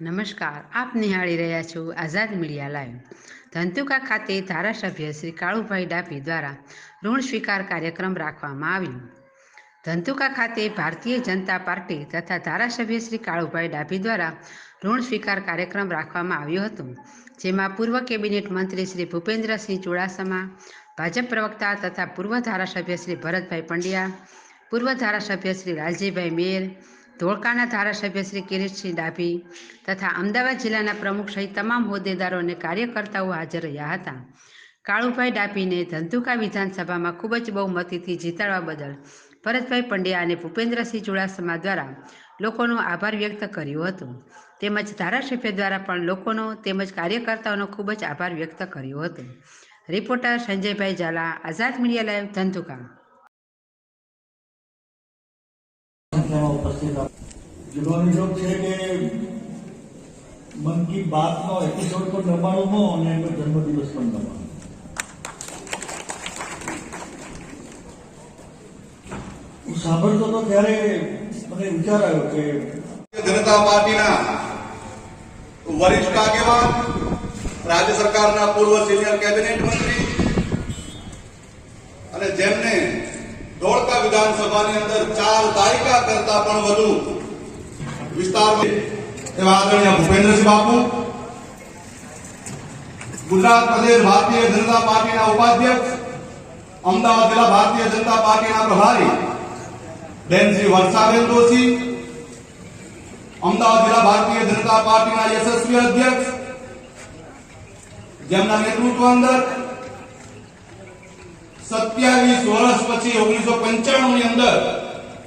નમસ્કાર, આપ નિહાળી રહ્યા છો આઝાદ મીડિયા લાઈવ. ધંતુકા ખાતે ધારાસભ્ય શ્રી કાળુભાઈ ડાભી દ્વારા ઋણ સ્વીકાર કાર્યક્રમ રાખવામાં આવ્યો. ધંતુકા ખાતે ભારતીય જનતા પાર્ટી તથા ધારાસભ્ય શ્રી કાળુભાઈ ડાભી દ્વારા ઋણ સ્વીકાર કાર્યક્રમ રાખવામાં આવ્યો હતો, જેમાં પૂર્વ કેબિનેટ મંત્રી શ્રી ભૂપેન્દ્રસિંહ ચુડાસમા, ભાજપ પ્રવક્તા તથા પૂર્વ ધારાસભ્ય શ્રી ભરતભાઈ પંડ્યા, પૂર્વ ધારાસભ્ય શ્રી રાજીભાઈ મેર ધોળકાના ધારાસભ્ય શ્રી કિરીટસિંહ ડાભી તથા અમદાવાદ જિલ્લાના પ્રમુખ સહિત તમામ હોદ્દેદારો અને કાર્યકર્તાઓ હાજર રહ્યા હતા. કાળુભાઈ ડાભીને ધંધુકા વિધાનસભામાં ખૂબ જ બહુમતીથી જીતાડવા બદલ ભરતભાઈ પંડ્યા અને ભૂપેન્દ્રસિંહ ચુડાસમા દ્વારા લોકોનો આભાર વ્યક્ત કર્યો હતો. તેમજ ધારાસભ્ય દ્વારા પણ લોકોનો તેમજ કાર્યકર્તાઓનો ખૂબ જ આભાર વ્યક્ત કર્યો હતો. Reporter Sanjaybhai Zala, Azad media live Dhandhuka. ઉપસ્થિત આપ- જોગ છે કે મન કી બાતનો એપિસોડ પણ નવ્વાણુંમો અને એનો જન્મદિવસ પણ દબાણો. હું સાંભળતો હતો ત્યારે મને વિચાર આવ્યો કે જનતા પાર્ટીના વરિષ્ઠ આગેવાન, રાજ્ય સરકારના પૂર્વ સિનિયર કેબિનેટ મંત્રી અને જેમને ધોળકા વિધાનસભાની અંદર ચાર દાયકા કરતા પણ વધુ વિસ્તારમાં એવા આદરણીય ભૂપેન્દ્રસિંહ બાપુ, ગુજરાત પ્રદેશ ભારતીય જનતા પાર્ટીના ઉપાધ્યક્ષ, અમદાવાદ જિલ્લા ભારતીય જનતા પાર્ટીના પ્રભારી, બેનશ્રી વર્ષાબેન દોશી, અમદાવાદ જિલ્લા ભારતીય જનતા પાર્ટીના યશસ્વી અધ્યક્ષ, જેમના નેતૃત્વ અંદર સત્યાવીસ વર્ષ પછી ઓગણીસો પંચાણું ની અંદર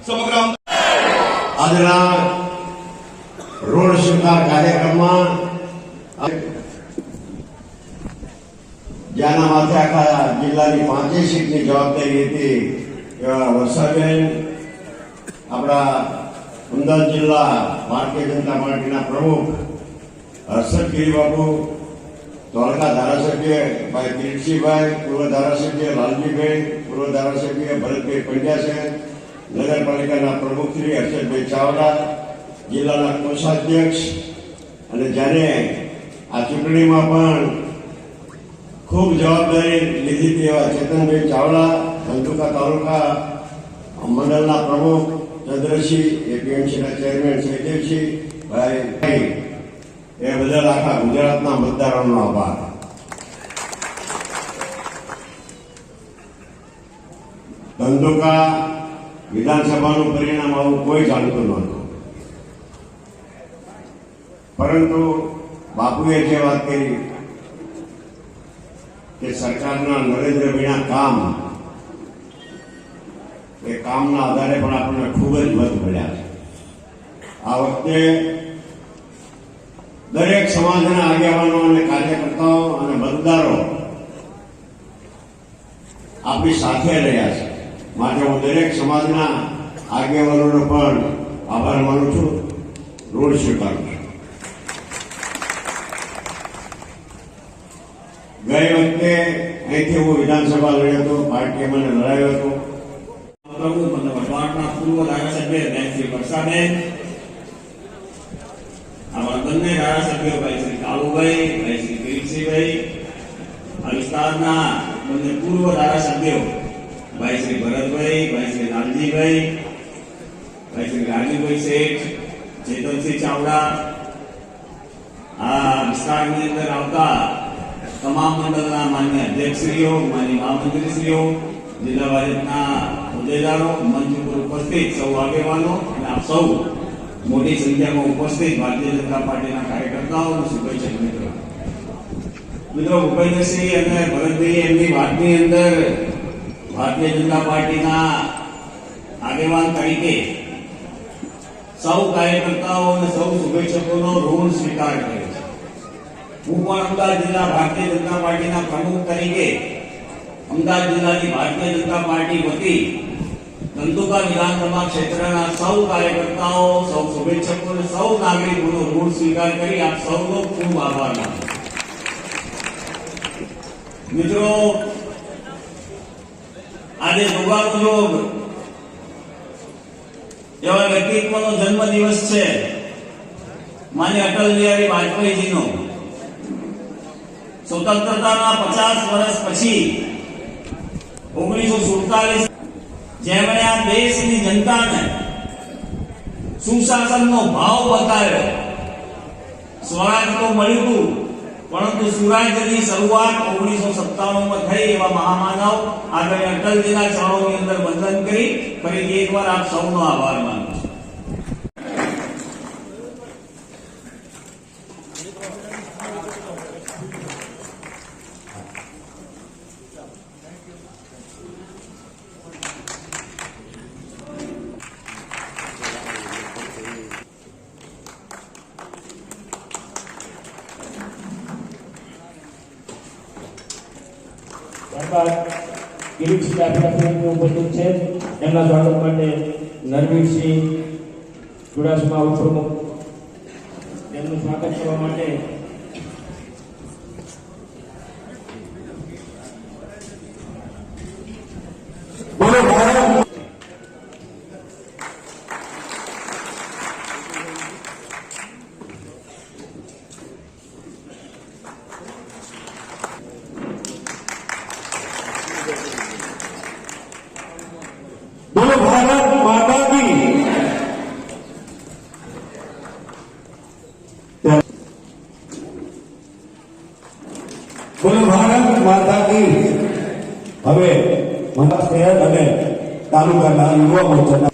સમગ્ર આજના રોડ સ્વીકાર કાર્યક્રમમાં જ્યાંના માથે આખા જિલ્લાની પાંચે સીટની જવાબદારી હતી એવા વર્ષાબેન આપણા અમદાવાદ જિલ્લા ભારતીય જનતા પાર્ટીના પ્રમુખ હર્ષદ ગિરીબાબુ ધોળકા ધારાસભ્ય ભાઈ કિરીટસિંહભાઈ, પૂર્વ ધારાસભ્ય લાલજીભાઈ, પૂર્વ ધારાસભ્ય ભરતભાઈ પંડ્યા છે નગરપાલિકાના પ્રમુખ શ્રી હર્ષદભાઈ ચાવડા, જિલ્લાના કોષાધ્યક્ષ. અને જ્યારે આ ચૂંટણીમાં પણ ખૂબ જવાબદારી લીધી હતી એવા ચેતનભાઈ ચાવડા, ધંધુકા તાલુકા મંડળના પ્રમુખ, ચંદ્રસિંહ, એપીએમસીના ચેરમેન સૈદેવસિંહ ભાઈ એ બદલ આખા ગુજરાતના મતદારોનો આભાર. ધંધુકા વિધાનસભાનું પરિણામ આવું કોઈ જાણતું નહોતું પરંતુ બાપુએ જે વાત કરી કે સરકારના વિના કામ, એ કામના આધારે પણ આપણને ખૂબ જ મત મળ્યા છે. આ વખતે દરેક સમાજના આગેવાનો અને કાર્યકર્તાઓ અને મતદારો આપણી સાથે રહ્યા છે. માટે હું દરેક સમાજના આગેવાનોનો પણ આભાર માનું છું. ઋણ સ્વીકારું છું. ગઈ વખતે અહીંથી હું વિધાનસભા લડ્યો હતો, પાર્ટીએ મને લડાયો હતો. પ્રભુ મને વઢવાણના પૂર્વ ધારાસભ્ય વર્ષાબેન આવા બંને ધારાસભ્યો ભાઈ શ્રી કાળુભાઈ ભાઈ શ્રી કિરીટસિંહભાઈ આ વિસ્તારના બંને પૂર્વ ધારાસભ્યો, ભાઈ શ્રી ભરતભાઈ, ભાઈ શ્રી લાલજીભાઈ, ભાઈ શ્રી રાજુભાઈ શેઠ, ચેતનસિંહ ચાવડા, આ વિસ્તારની અંદર આવતા તમામ મંડળના માન્ય અધ્યક્ષશ્રીઓ, માન્ય મહામંત્રીશ્રીઓ, જિલ્લા ભાજપના હોદ્દેદારો, મંચ ઉપર ઉપસ્થિત સૌ આગેવાનો અને આપ સૌ મોટી સંખ્યામાં ઉપસ્થિત ભારતીય જનતા પાર્ટીના કાર્યકર્તાઓ અને મિત્રો. મિત્રો, ભૂપેન્દ્રસિંહ અને ભરતભાઈ એમની વાતની અંદર ભારતીય જનતા પાર્ટીના આગેવાન તરીકે સૌ કાર્યકર્તાઓ અને સૌ શુભેચ્છકોનો ઋણ સ્વીકાર કર્યો છે. હું પણ અમદાવાદ જિલ્લા ભારતીય જનતા પાર્ટીના પ્રમુખ તરીકે અમદાવાદ જિલ્લાની ભારતીય જનતા પાર્ટી વતી ધંધુકા વિધાનસભા ક્ષેત્રના સૌ કાર્યકર્તાઓ, સૌ શુભેચ્છકો અને સૌ નાગરિકોનો ઋણ સ્વીકાર કરી આપ સૌનો ખૂબ આભાર મિત્રો, આજે મુજબ એવા વ્યક્તિત્વનો જન્મદિવસ છે. માન્ય અટલ બિહારી વાજપેયીજીનો. સ્વતંત્રતાના પચાસ વર્ષ પછી ઓગણીસો સુડતાલીસ જેમણે આ દેશની જનતાને સુશાસનનો ભાવ બતાવ્યો. સ્વરાજ તો મળ્યું હતું, પરંતુ સુરાજ્યની શરૂઆત ઓગણીસો સત્તાણું માં થઈ એવા મહામાનવ. આદરણીય અટલજીના ચરણોની અંદર વંદન કરી, ફરીથી એકવાર આપ સૌનો આભાર માનું છું ત્યારબાદ કિરીટસિંહ આપણા ઉપસ્થિત છે. એમના સ્વાગત માટે નરવીરસિંહ ચુડાસમા ઉપપ્રમુખ તેમનું સ્વાગત કરવા માટે બોલો ભારત બોલો ભારત માતા કી બોલો ભારત માતા કી. હવે મહારાષ્ટ્ર શહેર અને તાલુકાના યુવા મોરચાના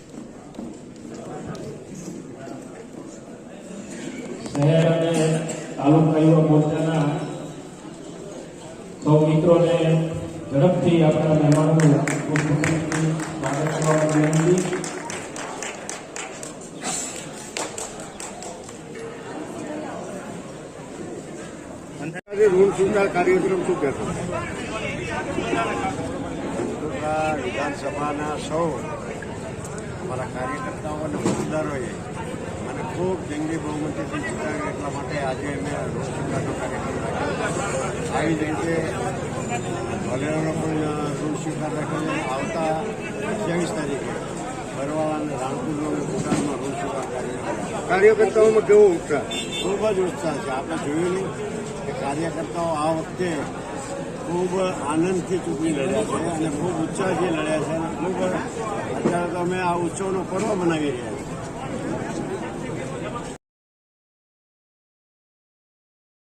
શહેર અને તાલુકા યુવા મોરચાના સૌ મિત્રોને ઝડપથી આપણા મહેમાનોનું સ્વાગત કરવા વિનંતી. ઋણ સુધાર કાર્યક્રમ શું કહેશો? વિધાનસભાના સૌ અમારા કાર્યકર્તાઓ અને મતદારોએ મને ખૂબ જંગી બહુમતીથી જીતાડ્યો એટલા માટે આજે અમે રોજ સુધારનો કાર્યક્રમ રાખ્યો આવી જ રીતે વલેરાનો પણ ઋણ સ્વીકાર રાખ્યો આવતા અઠ્યાવીસ તારીખે બરવાળા અને રાણપુરનો ભૂટાનમાં રોજ સ્વીકાર કાર્યક્રમ. કાર્યકર્તાઓમાં કેવો ઉત્સાહ? ખૂબ જ ઉત્સાહ છે. આપણે જોયું નહીં કાર્યકર્તાઓ આ વખતે ખૂબ આનંદથી ચૂંટણી લડ્યા છે અને ખૂબ ઉત્સાહથી લડ્યા છે અને ખૂબ અત્યારે તો અમે આ ઉત્સવનો પર્વ મનાવી રહ્યા છીએ.